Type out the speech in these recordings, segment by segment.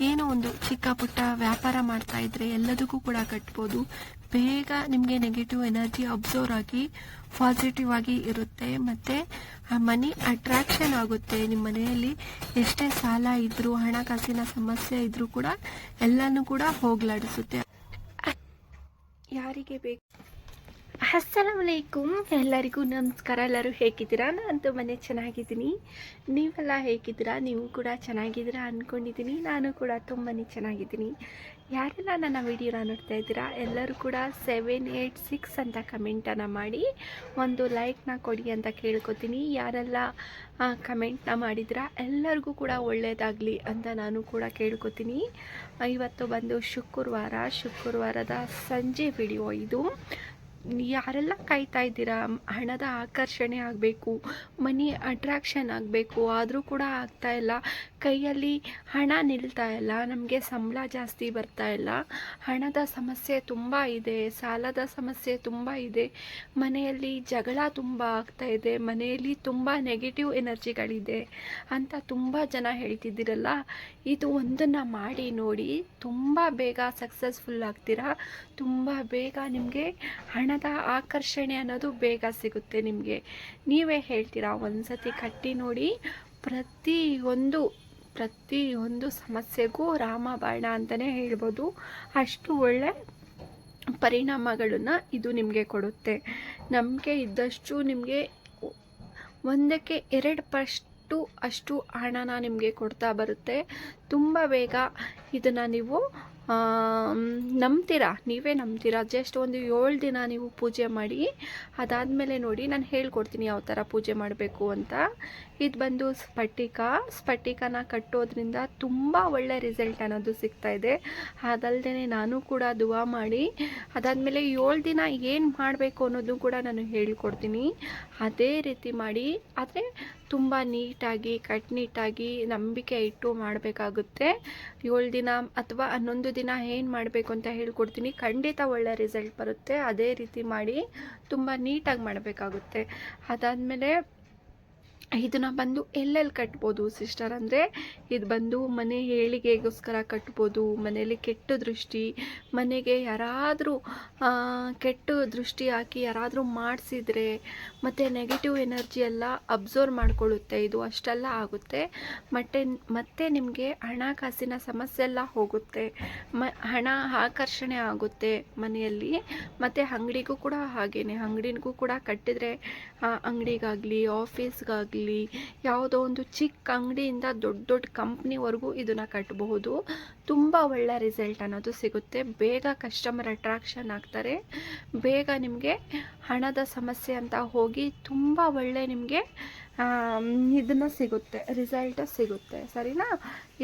ಏನೋ ಒಂದು ಚಿಕ್ಕ ಪುಟ್ಟ ವ್ಯಾಪಾರ ಮಾಡ್ತಾ ಇದ್ರೆ ಎಲ್ಲದಕ್ಕೂ ಕೂಡ ಕಟ್ಬೋದು. ಬೇಗ ನಿಮಗೆ ನೆಗೆಟಿವ್ ಎನರ್ಜಿ ಅಬ್ಸರ್ವ್ ಆಗಿ ಪಾಸಿಟಿವ್ ಆಗಿ ಇರುತ್ತೆ. ಮತ್ತೆ ಮನಿ ಅಟ್ರಾಕ್ಷನ್ ಆಗುತ್ತೆ ನಿಮ್ಮ ಮನೆಯಲ್ಲಿ. ಎಷ್ಟೇ ಸಾಲ ಇದ್ರೂ, ಹಣಕಾಸಿನ ಸಮಸ್ಯೆ ಇದ್ರೂ ಕೂಡ ಎಲ್ಲಾನು ಕೂಡ ಹೋಗ್ಲಾಡಿಸುತ್ತೆ. ಯಾರಿಗೆ ಬೇಕು? ಅಸ್ಸಲಾಮಲೈಕುಮ್. ಎಲ್ಲರಿಗೂ ನಮಸ್ಕಾರ. ಎಲ್ಲರೂ ಹೇಗಿದ್ದೀರಾ? ನಾನಂತೂ ಮನೆ ಚೆನ್ನಾಗಿದ್ದೀನಿ. ನೀವೆಲ್ಲ ಹೇಗಿದ್ದೀರಾ? ನೀವು ಕೂಡ ಚೆನ್ನಾಗಿದ್ದೀರಾ ಅಂದ್ಕೊಂಡಿದ್ದೀನಿ ನಾನು ಕೂಡ ತುಂಬಾ ಚೆನ್ನಾಗಿದ್ದೀನಿ. ಯಾರೆಲ್ಲ ನನ್ನ ವಿಡಿಯೋನ ನೋಡ್ತಾ ಇದ್ದೀರಾ? ಎಲ್ಲರೂ ಕೂಡ ಸೆವೆನ್ ಏಯ್ಟ್ ಸಿಕ್ಸ್ ಅಂತ ಕಮೆಂಟನ್ನು ಮಾಡಿ ಒಂದು ಲೈಕ್ನ ಕೊಡಿ ಅಂತ ಕೇಳ್ಕೊತೀನಿ. ಯಾರೆಲ್ಲ ಕಮೆಂಟ್ನ ಮಾಡಿದ್ರ ಎಲ್ಲರಿಗೂ ಕೂಡ ಒಳ್ಳೆಯದಾಗಲಿ ಅಂತ ನಾನು ಕೂಡ ಕೇಳ್ಕೊತೀನಿ. ಇವತ್ತು ಬಂದು ಶುಕ್ರವಾರ. ಶುಕ್ರವಾರದ ಸಂಜೆ ವಿಡಿಯೋ ಇದು. ಯಾರೆಲ್ಲ ಕಾಯ್ತಾ ಇದ್ದೀರಾ? ಹಣದ ಆಕರ್ಷಣೆ ಆಗಬೇಕು, ಮನಿ ಅಟ್ರಾಕ್ಷನ್ ಆಗಬೇಕು, ಆದರೂ ಕೂಡ ಆಗ್ತಾ ಇಲ್ಲ. ಕೈಯಲ್ಲಿ ಹಣ ನಿಲ್ತಾ ಇಲ್ಲ, ನಮಗೆ ಸಂಬಳ ಜಾಸ್ತಿ ಬರ್ತಾ ಇಲ್ಲ. ಹಣದ ಸಮಸ್ಯೆ ತುಂಬ ಇದೆ, ಸಾಲದ ಸಮಸ್ಯೆ ತುಂಬ ಇದೆ. ಮನೆಯಲ್ಲಿ ಜಗಳ ತುಂಬ ಆಗ್ತಾ ಇದೆ, ಮನೆಯಲ್ಲಿ ತುಂಬ ನೆಗೆಟಿವ್ ಎನರ್ಜಿಗಳಿದೆ ಅಂತ ತುಂಬ ಜನ ಹೇಳ್ತಿದ್ದೀರಲ್ಲ, ಇದು ಒಂದನ್ನು ಮಾಡಿ ನೋಡಿ ತುಂಬ ಬೇಗ ಸಕ್ಸಸ್ಫುಲ್ ಆಗ್ತೀರಾ? ತುಂಬ ಬೇಗ ನಿಮಗೆ ಹಣದ ಆಕರ್ಷಣೆ ಅನ್ನೋದು ಬೇಗ ಸಿಗುತ್ತೆ ನಿಮಗೆ. ನೀವೇ ಹೇಳ್ತೀರಾ ಒಂದು ಸತಿ ಕಟ್ಟಿ ನೋಡಿ ಪ್ರತಿಯೊಂದು ಪ್ರತಿಯೊಂದು ಸಮಸ್ಯೆಗೂ ರಾಮಬಾಣ ಅಂತಲೇ ಹೇಳ್ಬೋದು. ಅಷ್ಟು ಒಳ್ಳೆ ಪರಿಣಾಮಗಳನ್ನು ಇದು ನಿಮಗೆ ಕೊಡುತ್ತೆ. ನಮಗೆ ಇದ್ದಷ್ಟು ನಿಮಗೆ ಒಂದಕ್ಕೆ ಎರಡು ಪಷ್ಟು ಅಷ್ಟು ಹಣನ ನಿಮಗೆ ಕೊಡ್ತಾ ಬರುತ್ತೆ. ತುಂಬ ಬೇಗ ಇದನ್ನು ನೀವು ನಂಬ್ತೀರಾ? ನೀವೇ ನಂಬ್ತೀರಾ? ಜಸ್ಟ್ ಒಂದು ಏಳು ದಿನ ನೀವು ಪೂಜೆ ಮಾಡಿ, ಅದಾದಮೇಲೆ ನೋಡಿ, ನಾನು ಹೇಳ್ಕೊಡ್ತೀನಿ ಯಾವ ಥರ ಪೂಜೆ ಮಾಡಬೇಕು ಅಂತ. ಇದು ಬಂದು ಸ್ಫಟಿಕ. ಸ್ಫಟಿಕನ ಕಟ್ಟೋದ್ರಿಂದ ತುಂಬ ಒಳ್ಳೆ ರಿಸಲ್ಟ್ ಅನ್ನೋದು ಸಿಗ್ತಾ ಇದೆ. ಅದಲ್ಲದೆ ನಾನು ಕೂಡ ದುವಾ ಮಾಡಿ, ಅದಾದಮೇಲೆ ಏಳು ದಿನ ಏನು ಮಾಡಬೇಕು ಅನ್ನೋದು ಕೂಡ ನಾನು ಹೇಳ್ಕೊಡ್ತೀನಿ. ಅದೇ ರೀತಿ ಮಾಡಿ, ಆದರೆ ತುಂಬ ನೀಟಾಗಿ, ಕಟ್ನಿಟ್ಟಾಗಿ ನಂಬಿಕೆ ಇಟ್ಟು ಮಾಡಬೇಕಾಗುತ್ತೆ. ಏಳು ದಿನ ಅಥವಾ ಹನ್ನೊಂದು ದಿನ ಏನು ಮಾಡಬೇಕು ಅಂತ ಹೇಳ್ಕೊಡ್ತೀನಿ. ಖಂಡಿತ ಒಳ್ಳೆ ರಿಸಲ್ಟ್ ಬರುತ್ತೆ. ಅದೇ ರೀತಿ ಮಾಡಿ ತುಂಬ ನೀಟಾಗಿ ಮಾಡಬೇಕಾಗುತ್ತೆ. ಅದಾದಮೇಲೆ ಇದನ್ನು ಬಂದು ಎಲ್ಲೆಲ್ಲಿ ಕಟ್ಬೋದು ಸಿಸ್ಟರ್ ಅಂದರೆ ಇದು ಬಂದು ಮನೆ ಏಳಿಗೆಗೋಸ್ಕರ ಕಟ್ಬೋದು, ಮನೆಯಲ್ಲಿ ಕೆಟ್ಟ ದೃಷ್ಟಿ, ಮನೆಗೆ ಯಾರಾದರೂ ಕೆಟ್ಟ ದೃಷ್ಟಿ ಹಾಕಿ ಯಾರಾದರೂ ಮಾಡಿಸಿದರೆ ಮತ್ತು ನೆಗೆಟಿವ್ ಎನರ್ಜಿ ಎಲ್ಲ ಅಬ್ಸರ್ವ್ ಮಾಡ್ಕೊಳ್ಳುತ್ತೆ. ಇದು ಅಷ್ಟೆಲ್ಲ ಆಗುತ್ತೆ. ಮತ್ತೆ ಮತ್ತೆ ನಿಮಗೆ ಹಣಕಾಸಿನ ಸಮಸ್ಯೆ ಎಲ್ಲ ಹೋಗುತ್ತೆ. ಮ, ಹಣ ಆಕರ್ಷಣೆ ಆಗುತ್ತೆ ಮನೆಯಲ್ಲಿ. ಮತ್ತು ಅಂಗಡಿಗೂ ಕೂಡ ಹಾಗೇ ಅಂಗಡಿಗೂ ಕೂಡ ಕಟ್ಟಿದರೆ ಅಂಗಡಿಗಾಗಲಿ ಆಫೀಸ್ಗಾಗಲಿ ಯಾವುದೋ ಒಂದು ಚಿಕ್ಕ ಅಂಗಡಿಯಿಂದ ದೊಡ್ಡ ದೊಡ್ಡ ಕಂಪ್ನಿವರೆಗೂ ಇದನ್ನು ಕಟ್ಟಬಹುದು ತುಂಬ ಒಳ್ಳೆ ರಿಸಲ್ಟ್ ಅನ್ನೋದು ಸಿಗುತ್ತೆ. ಬೇಗ ಕಸ್ಟಮರ್ ಅಟ್ರಾಕ್ಷನ್ ಆಗ್ತಾರೆ. ಬೇಗ ನಿಮಗೆ ಹಣದ ಸಮಸ್ಯೆ ಅಂತ ಹೋಗಿ ತುಂಬ ಒಳ್ಳೆ ನಿಮಗೆ ಇದನ್ನು ಸಿಗುತ್ತೆ ರಿಸಲ್ಟ್ ಸಿಗುತ್ತೆ, ಸರಿನಾ?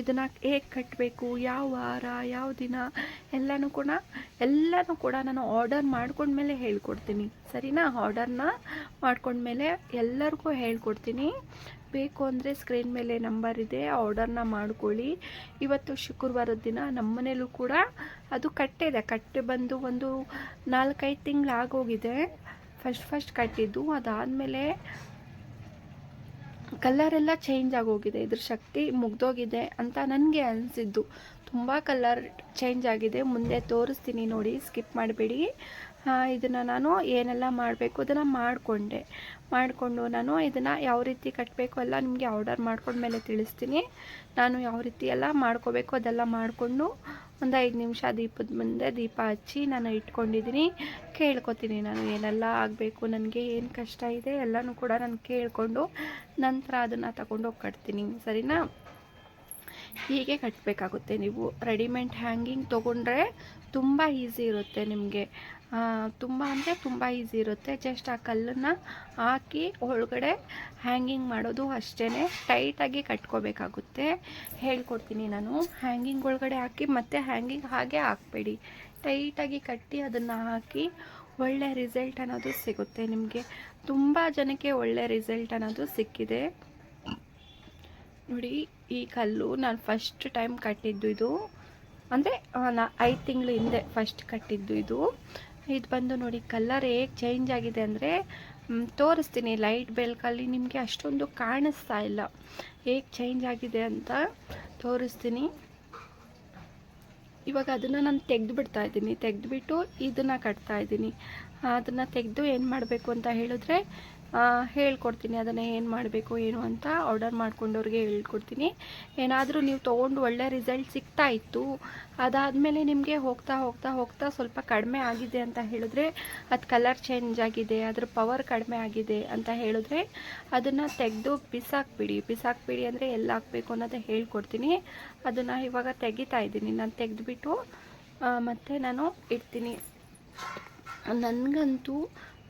ಇದನ್ನು ಹೇಗೆ ಕಟ್ಟಬೇಕು ಯಾವ ವಾರ, ಯಾವ ದಿನ, ಎಲ್ಲನೂ ಕೂಡ ಎಲ್ಲನೂ ಕೂಡ ನಾನು ಆರ್ಡರ್ ಮಾಡ್ಕೊಂಡ್ಮೇಲೆ ಹೇಳ್ಕೊಡ್ತೀನಿ, ಸರಿನಾ? ಆರ್ಡರ್ನ ಮಾಡ್ಕೊಂಡ್ಮೇಲೆ ಎಲ್ಲರಿಗೂ ಹೇಳ್ಕೊಡ್ತೀನಿ. ಬೇಕು ಅಂದರೆ ಸ್ಕ್ರೀನ್ ಮೇಲೆ ನಂಬರ್ ಇದೆ ಆರ್ಡರ್ನ ಮಾಡ್ಕೊಳ್ಳಿ. ಇವತ್ತು ಶುಕ್ರವಾರದ ದಿನ, ನಮ್ಮ ಮನೇಲೂ ಕೂಡ ಅದು ಕಟ್ಟಿದೆ ಕಟ್ಟಿ ಬಂದು ಒಂದು ನಾಲ್ಕೈದು ತಿಂಗಳು ಆಗೋಗಿದೆ ಫಸ್ಟ್ ಫಸ್ಟ್ ಕಟ್ಟಿದ್ದು, ಅದಾದಮೇಲೆ ಕಲರೆಲ್ಲ ಚೇಂಜ್ ಆಗೋಗಿದೆ. ಇದ್ರ ಶಕ್ತಿ ಮುಗ್ದೋಗಿದೆ ಅಂತ ನನಗೆ ಅನಿಸಿದ್ದು. ತುಂಬ ಕಲರ್ ಚೇಂಜ್ ಆಗಿದೆ. ಮುಂದೆ ತೋರಿಸ್ತೀನಿ ನೋಡಿ. ಸ್ಕಿಪ್ ಮಾಡಬೇಡಿ. ಇದನ್ನು ನಾನು ಏನೆಲ್ಲ ಮಾಡಬೇಕು ಅದನ್ನು ಮಾಡಿಕೊಂಡೆ. ಮಾಡಿಕೊಂಡು ನಾನು ಇದನ್ನು ಯಾವ ರೀತಿ ಕಟ್ಟಬೇಕು ಎಲ್ಲ ನಿಮಗೆ ಆರ್ಡರ್ ಮಾಡ್ಕೊಂಡ್ಮೇಲೆ ತಿಳಿಸ್ತೀನಿ. ನಾನು ಯಾವ ರೀತಿ ಎಲ್ಲ ಮಾಡ್ಕೋಬೇಕು ಅದೆಲ್ಲ ಮಾಡಿಕೊಂಡು ಒಂದು ಐದು ನಿಮಿಷ ದೀಪದ ಮುಂದೆ ದೀಪ ಹಚ್ಚಿ ನಾನು ಇಟ್ಕೊಂಡಿದ್ದೀನಿ. ಕೇಳ್ಕೊತೀನಿ ನಾನು ಏನೆಲ್ಲ ಆಗಬೇಕು, ನನಗೆ ಏನು ಕಷ್ಟ ಇದೆ ಎಲ್ಲನೂ ಕೂಡ ನಾನು ಕೇಳಿಕೊಂಡು ನಂತರ ಅದನ್ನು ತಗೊಂಡೋಗಿ ಕಟ್ತೀನಿ. ಸರಿನಾ? ಹೀಗೆ ಕಟ್ಟಬೇಕಾಗುತ್ತೆ ನೀವು ರೆಡಿಮೇಡ್ ಹ್ಯಾಂಗಿಂಗ್ ತೊಗೊಂಡ್ರೆ ತುಂಬ ಈಸಿ ಇರುತ್ತೆ ನಿಮಗೆ. ತುಂಬ ಅಂದರೆ ತುಂಬ ಈಸಿ ಇರುತ್ತೆ. ಜಸ್ಟ್ ಆ ಕಲ್ಲನ್ನು ಹಾಕಿ ಒಳಗಡೆ ಹ್ಯಾಂಗಿಂಗ್ ಮಾಡೋದು ಅಷ್ಟೇ ಟೈಟಾಗಿ ಕಟ್ಕೋಬೇಕಾಗುತ್ತೆ. ಹೇಳ್ಕೊಡ್ತೀನಿ ನಾನು. ಹ್ಯಾಂಗಿಂಗ್ ಒಳಗಡೆ ಹಾಕಿ ಮತ್ತೆ ಹ್ಯಾಂಗಿಂಗ್ ಹಾಗೆ ಹಾಕಬೇಡಿ. ಟೈಟಾಗಿ ಕಟ್ಟಿ ಅದನ್ನು ಹಾಕಿ ಒಳ್ಳೆ ರಿಸಲ್ಟ್ ಅನ್ನೋದು ಸಿಗುತ್ತೆ ನಿಮಗೆ. ತುಂಬ ಜನಕ್ಕೆ ಒಳ್ಳೆ ರಿಸಲ್ಟ್ ಅನ್ನೋದು ಸಿಕ್ಕಿದೆ. ನೋಡಿ, ಈ ಕಲ್ಲು ನಾನು ಫಸ್ಟ್ ಟೈಮ್ ಕಟ್ಟಿದ್ದು ಇದು. ಅಂದರೆ ನಾ ಐದು ತಿಂಗಳು ಹಿಂದೆ ಫಸ್ಟ್ ಕಟ್ಟಿದ್ದು ಇದು. ಇದು ಬಂದು ನೋಡಿ ಕಲರ್ ಹೇಗೆ ಚೇಂಜ್ ಆಗಿದೆ ಅಂದರೆ ತೋರಿಸ್ತೀನಿ ಲೈಟ್ ಬೆಳಕಲ್ಲಿ ನಿಮಗೆ ಅಷ್ಟೊಂದು ಕಾಣಿಸ್ತಾ ಇಲ್ಲ. ಹೇಗೆ ಚೇಂಜ್ ಆಗಿದೆ ಅಂತ ತೋರಿಸ್ತೀನಿ. ಇವಾಗ ಅದನ್ನು ನಾನು ತೆಗೆದು ಬಿಡ್ತಾ ಇದ್ದೀನಿ. ತೆಗೆದುಬಿಟ್ಟು ಇದನ್ನು ಕಟ್ತಾ ಇದ್ದೀನಿ. ಅದನ್ನು ತೆಗೆದು ಏನು ಮಾಡಬೇಕು ಅಂತ ಹೇಳಿದ್ರೆ ಹೇಳ್ಕೊಡ್ತೀನಿ, ಅದನ್ನು ಏನು ಮಾಡಬೇಕು, ಏನು ಅಂತ ಆರ್ಡರ್ ಮಾಡ್ಕೊಂಡವ್ರಿಗೆ ಹೇಳ್ಕೊಡ್ತೀನಿ. ಏನಾದರೂ ನೀವು ತೊಗೊಂಡು ಒಳ್ಳೆ ರಿಸಲ್ಟ್ ಸಿಗ್ತಾ ಇತ್ತು, ಅದಾದಮೇಲೆ ನಿಮಗೆ ಹೋಗ್ತಾ ಹೋಗ್ತಾ ಹೋಗ್ತಾ ಸ್ವಲ್ಪ ಕಡಿಮೆ ಆಗಿದೆ ಅಂತ ಹೇಳಿದ್ರೆ, ಅದು ಕಲರ್ ಚೇಂಜ್ ಆಗಿದೆ, ಅದ್ರ ಪವರ್ ಕಡಿಮೆ ಆಗಿದೆ ಅಂತ ಹೇಳಿದ್ರೆ, ಅದನ್ನು ತೆಗೆದು ಬಿಸಾಕ್ಬಿಡಿ. ಬಿಸಾಕ್ಬಿಡಿ ಅಂದರೆ ಎಲ್ಲ ಹಾಕಬೇಕು ಅನ್ನೋದೇ ಹೇಳ್ಕೊಡ್ತೀನಿ. ಅದನ್ನು ಇವಾಗ ತೆಗಿತಾ ಇದ್ದೀನಿ. ನಾನು ತೆಗೆದುಬಿಟ್ಟು ಮತ್ತು ನಾನು ಇಡ್ತೀನಿ. ನನಗಂತೂ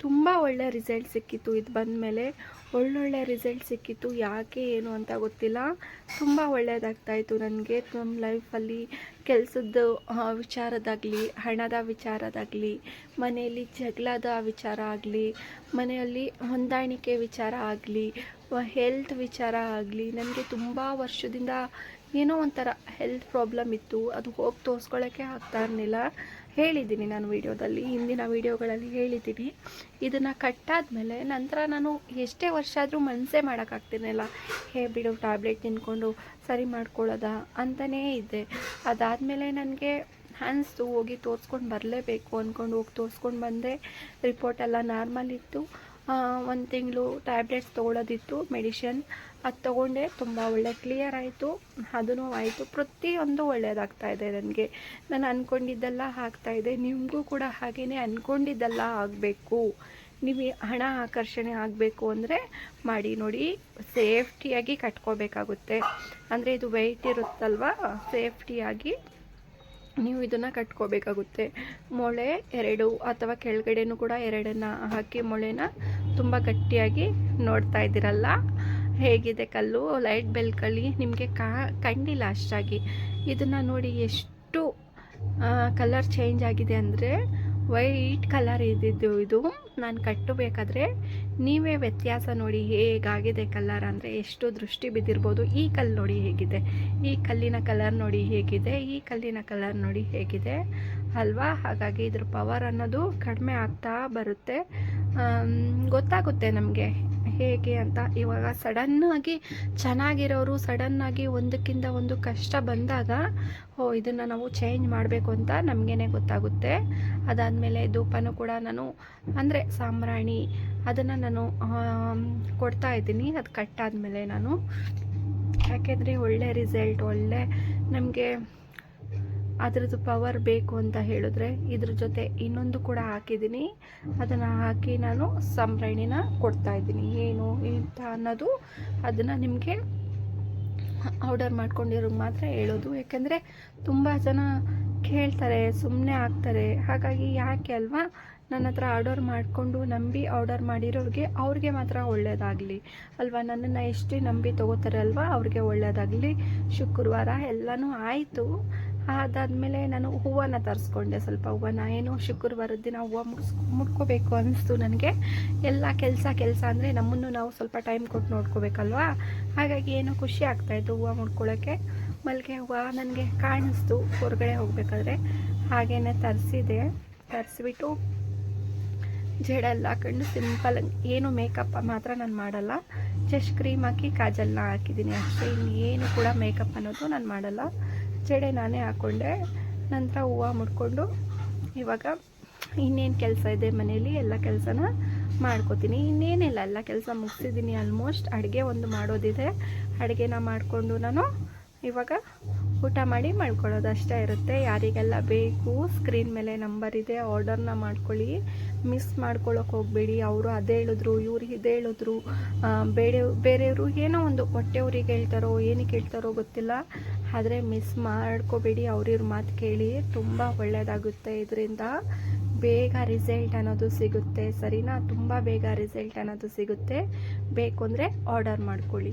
ತುಂಬ ಒಳ್ಳೆ ರಿಸಲ್ಟ್ ಸಿಕ್ಕಿತ್ತು ಇದು ಬಂದ ಮೇಲೆ ಒಳ್ಳೊಳ್ಳೆ ರಿಸಲ್ಟ್ ಸಿಕ್ಕಿತ್ತು ಯಾಕೆ ಏನು ಅಂತ ಗೊತ್ತಿಲ್ಲ. ತುಂಬ ಒಳ್ಳೆಯದಾಗ್ತಾಯಿತ್ತು ನನಗೆ. ನಮ್ಮ ಲೈಫಲ್ಲಿ ಕೆಲಸದ ವಿಚಾರದಾಗಲಿ, ಹಣದ ವಿಚಾರದಾಗಲಿ, ಮನೆಯಲ್ಲಿ ಜಗಳದ ವಿಚಾರ ಆಗಲಿ, ಮನೆಯಲ್ಲಿ ಹೊಂದಾಣಿಕೆ ವಿಚಾರ ಆಗಲಿ ಹೆಲ್ತ್ ವಿಚಾರ ಆಗಲಿ, ನನಗೆ ತುಂಬ ವರ್ಷದಿಂದ ಏನೋ ಒಂಥರ ಹೆಲ್ತ್ ಪ್ರಾಬ್ಲಮ್ ಇತ್ತು. ಅದು ಹೋಗಿ ತೋರಿಸ್ಕೊಳ್ಳೋಕ್ಕೆ ಆಗ್ತಾ ಇರಲಿಲ್ಲ. ಹೇಳಿದ್ದೀನಿ ನಾನು ವಿಡಿಯೋದಲ್ಲಿ, ಹಿಂದಿನ ವಿಡಿಯೋಗಳಲ್ಲಿ ಹೇಳಿದ್ದೀನಿ. ಇದನ್ನು ಕಟ್ಟಾದಮೇಲೆ ನಂತರ ನಾನು ಎಷ್ಟೇ ವರ್ಷ ಆದರೂ ಮನಸ್ಸೇ ಮಾಡೋಕ್ಕಾಗ್ತಿರಲಿಲ್ಲ ಹೇ ಬಿಡು ಟ್ಯಾಬ್ಲೆಟ್ ತಿನ್ಕೊಂಡು ಸರಿ ಮಾಡ್ಕೊಳ್ಳೋದಾ ಅಂತಲೇ ಇದ್ದೆ. ಅದಾದಮೇಲೆ ನನಗೆ ಅನಿಸ್ತು, ಹೋಗಿ ತೋರಿಸ್ಕೊಂಡು ಬರಲೇಬೇಕು ಅಂದ್ಕೊಂಡು ಹೋಗಿ ತೋರಿಸ್ಕೊಂಡು ಬಂದೆ. ರಿಪೋರ್ಟ್ ಎಲ್ಲ ನಾರ್ಮಲ್ ಇತ್ತು. ಒಂದು ತಿಂಗಳು ಟ್ಯಾಬ್ಲೆಟ್ಸ್ ತೊಗೊಳೋದಿತ್ತು ಮೆಡಿಷನ್ ಅದು ತೊಗೊಂಡೆ, ತುಂಬ ಒಳ್ಳೆ ಕ್ಲಿಯರ್ ಆಯಿತು. ಅದೂ ಆಯಿತು. ಪ್ರತಿಯೊಂದು ಒಳ್ಳೆಯದಾಗ್ತಾ ಇದೆ ನನಗೆ. ನಾನು ಅಂದ್ಕೊಂಡಿದ್ದೆಲ್ಲ ಇದೆ. ನಿಮಗೂ ಕೂಡ ಹಾಗೆಯೇ ಅಂದ್ಕೊಂಡಿದ್ದೆಲ್ಲ ಆಗಬೇಕು. ನೀವು ಹಣ ಆಕರ್ಷಣೆ ಆಗಬೇಕು ಅಂದರೆ ಮಾಡಿ ನೋಡಿ. ಸೇಫ್ಟಿಯಾಗಿ ಕಟ್ಕೋಬೇಕಾಗುತ್ತೆ. ಅಂದರೆ ಇದು ವೆಯ್ಟ್ ಇರುತ್ತಲ್ವ? ಸೇಫ್ಟಿಯಾಗಿ ನೀವು ಇದನ್ನು ಕಟ್ಕೋಬೇಕಾಗುತ್ತೆ. ಮೊಳೆ ಎರಡು ಅಥವಾ ಕೆಳಗಡೆನೂ ಕೂಡ ಎರಡನ್ನು ಹಾಕಿ ಮೊಳೆನ ತುಂಬ ಗಟ್ಟಿಯಾಗಿ ನೋಡ್ತಾ ಇದ್ದೀರಲ್ಲ? ಹೇಗಿದೆ ಕಲ್ಲು? ಲೈಟ್ ಬೆಲ್ಕಲ್ಲಿ ನಿಮಗೆ ಕಾ, ಕಂಡಿಲ್ಲ ಅಷ್ಟಾಗಿ. ಇದನ್ನು ನೋಡಿ ಎಷ್ಟು ಕಲರ್ ಚೇಂಜ್ ಆಗಿದೆ ಅಂದರೆ ವೈಟ್ ಕಲರ್ ಇದ್ದಿದ್ದು ಇದು. ನಾನು ಕಟ್ಟಬೇಕಾದ್ರೆ ನೀವೇ ವ್ಯತ್ಯಾಸ ನೋಡಿ ಹೇಗಾಗಿದೆ ಕಲರ್ ಅಂದರೆ ಎಷ್ಟು ದೃಷ್ಟಿ ಬಿದ್ದಿರ್ಬೋದು. ಈ ಕಲ್ಲು ನೋಡಿ ಹೇಗಿದೆ. ಈ ಕಲ್ಲಿನ ಕಲರ್ ನೋಡಿ ಹೇಗಿದೆ. ಈ ಕಲ್ಲಿನ ಕಲರ್ ನೋಡಿ ಹೇಗಿದೆ. ಅಲ್ವಾ? ಹಾಗಾಗಿ ಇದ್ರ ಪವರ್ ಅನ್ನೋದು ಕಡಿಮೆ ಆಗ್ತಾ ಬರುತ್ತೆ. ಗೊತ್ತಾಗುತ್ತೆ ನಮಗೆ ಹೇಗೆ ಅಂತ ಇವಾಗ ಸಡನ್ನಾಗಿ ಚೆನ್ನಾಗಿರೋರು, ಸಡನ್ನಾಗಿ ಒಂದಕ್ಕಿಂತ ಒಂದು ಕಷ್ಟ ಬಂದಾಗ ಓ ಇದನ್ನು ನಾವು ಚೇಂಜ್ ಮಾಡಬೇಕು ಅಂತ ನಮಗೇನೆ ಗೊತ್ತಾಗುತ್ತೆ. ಅದಾದಮೇಲೆ ಧೂಪನೂ ಕೂಡ ನಾನು, ಅಂದರೆ ಸಾಂಬ್ರಾಣಿ ಅದನ್ನು ನಾನು ಕೊಡ್ತಾ ಇದ್ದೀನಿ. ಅದು ಕಟ್ಟಾದಮೇಲೆ ನಾನು. ಯಾಕೆಂದರೆ ಒಳ್ಳೆ ರಿಸಲ್ಟ್ ಒಳ್ಳೆ ನಮಗೆ ಅದ್ರದ್ದು ಪವರ್ ಬೇಕು ಅಂತ ಹೇಳಿದ್ರೆ ಇದ್ರ ಜೊತೆ ಇನ್ನೊಂದು ಕೂಡ ಹಾಕಿದ್ದೀನಿ. ಅದನ್ನು ಹಾಕಿ ನಾನು ಸಂಭ್ರಣಿನ ಕೊಡ್ತಾ ಇದ್ದೀನಿ. ಏನು ಅಂತ ಅನ್ನೋದು ಅದನ್ನು ನಿಮಗೆ ಆರ್ಡರ್ ಮಾಡ್ಕೊಂಡಿರೋರಿಗೆ ಮಾತ್ರ ಹೇಳೋದು. ಯಾಕೆಂದರೆ ತುಂಬ ಜನ ಕೇಳ್ತಾರೆ ಸುಮ್ಮನೆ ಆಗ್ತಾರೆ. ಹಾಗಾಗಿ ಯಾಕೆ ಅಲ್ವಾ? ನನ್ನ ಹತ್ರ ಆರ್ಡರ್ ಮಾಡಿಕೊಂಡು ನಂಬಿ ಆರ್ಡರ್ ಮಾಡಿರೋರಿಗೆ ಅವ್ರಿಗೆ ಮಾತ್ರ ಒಳ್ಳೆಯದಾಗಲಿ ಅಲ್ವಾ? ನನ್ನನ್ನು ಎಷ್ಟು ನಂಬಿ ತೊಗೋತಾರೆ ಅಲ್ವಾ? ಅವ್ರಿಗೆ ಒಳ್ಳೆಯದಾಗಲಿ ಶುಕ್ರವಾರ ಎಲ್ಲನೂ ಆಯಿತು. ಅದಾದಮೇಲೆ ನಾನು ಹೂವನ್ನ ತರಿಸ್ಕೊಂಡೆ. ಸ್ವಲ್ಪ ಹೂವನ್ನ ಏನು ಶುಕ್ರವಾರದ ದಿನ ಹೂವು ಮುಡ್ಸ್, ಮುಡ್ಕೋಬೇಕು ಅನ್ನಿಸ್ತು ನನಗೆ. ಎಲ್ಲ ಕೆಲಸ ಕೆಲಸ ಅಂದರೆ ನಮ್ಮನ್ನು ನಾವು ಸ್ವಲ್ಪ ಟೈಮ್ ಕೊಟ್ಟು ನೋಡ್ಕೋಬೇಕಲ್ವಾ? ಹಾಗಾಗಿ ಏನೋ ಖುಷಿ ಆಗ್ತಾಯಿತ್ತು ಹೂವು ಮುಡ್ಕೊಳ್ಳೋಕ್ಕೆ ಮಲ್ಲಿಗೆ ಹೂವು ನನಗೆ ಕಾಣಿಸ್ತು ಹೊರಗಡೆ ಹೋಗಬೇಕಾದ್ರೆ. ಹಾಗೇನೆ ತರಿಸಿದೆ. ತರಿಸ್ಬಿಟ್ಟು ಜಡೆಲ್ಲ ಹಾಕೊಂಡು ಸಿಂಪಲ್ ಏನು ಮೇಕಪ್ ಮಾತ್ರ ನಾನು ಮಾಡಲ್ಲ. ಜಸ್ಟ್ ಕ್ರೀಮ್ ಹಾಕಿ ಕಾಜಲ್ನ ಹಾಕಿದ್ದೀನಿ ಅಷ್ಟೇ. ಏನು ಕೂಡ ಮೇಕಪ್ ಅನ್ನೋದು ನಾನು ಮಾಡಲ್ಲ. ಜಡೆ ನಾನೇ ಹಾಕ್ಕೊಂಡೆ ನಂತರ ಹೂವು ಮುಡ್ಕೊಂಡು ಇವಾಗ ಇನ್ನೇನು ಕೆಲಸ ಇದೆ ಮನೆಯಲ್ಲಿ ಎಲ್ಲ ಕೆಲಸನ ಮಾಡ್ಕೋತೀನಿ. ಇನ್ನೇನಿಲ್ಲ, ಎಲ್ಲ ಕೆಲಸ ಮುಗಿಸಿದ್ದೀನಿ ಆಲ್ಮೋಸ್ಟ್ ಅಡುಗೆ ಒಂದು ಮಾಡೋದಿದೆ. ಅಡುಗೆನ ಮಾಡಿಕೊಂಡು ನಾನು ಇವಾಗ ಊಟ ಮಾಡಿ ಮಾಡ್ಕೊಳ್ಳೋದು ಅಷ್ಟೇ ಇರುತ್ತೆ. ಯಾರಿಗೆಲ್ಲ ಬೇಕು ಸ್ಕ್ರೀನ್ ಮೇಲೆ ನಂಬರ್ ಇದೆ ಆರ್ಡರ್ನ ಮಾಡ್ಕೊಳ್ಳಿ. ಮಿಸ್ ಮಾಡ್ಕೊಳ್ಳೋಕೆ ಹೋಗಬೇಡಿ. ಅವರು ಅದೇ ಹೇಳಿದ್ರು ಇವ್ರು ಇದೇ ಹೇಳಿದ್ರು. ಬೇರೆ, ಬೇರೆಯವರು ಏನೋ ಒಂದು ಹೊಟ್ಟೆಯವ್ರಿಗೆ ಹೇಳ್ತಾರೋ, ಏನಕ್ಕೆ ಹೇಳ್ತಾರೋ ಗೊತ್ತಿಲ್ಲ. ಆದರೆ ಮಿಸ್ ಮಾಡ್ಕೋಬೇಡಿ. ಅವ್ರಿವ್ರ ಮಾತು ಕೇಳಿ ತುಂಬ ಒಳ್ಳೆಯದಾಗುತ್ತೆ ಇದರಿಂದ. ಬೇಗ ರಿಸಲ್ಟ್ ಅನ್ನೋದು ಸಿಗುತ್ತೆ. ಸರಿನಾ? ತುಂಬ ಬೇಗ ರಿಸಲ್ಟ್ ಅನ್ನೋದು ಸಿಗುತ್ತೆ. ಬೇಕು ಅಂದರೆ ಆರ್ಡರ್ ಮಾಡ್ಕೊಳ್ಳಿ.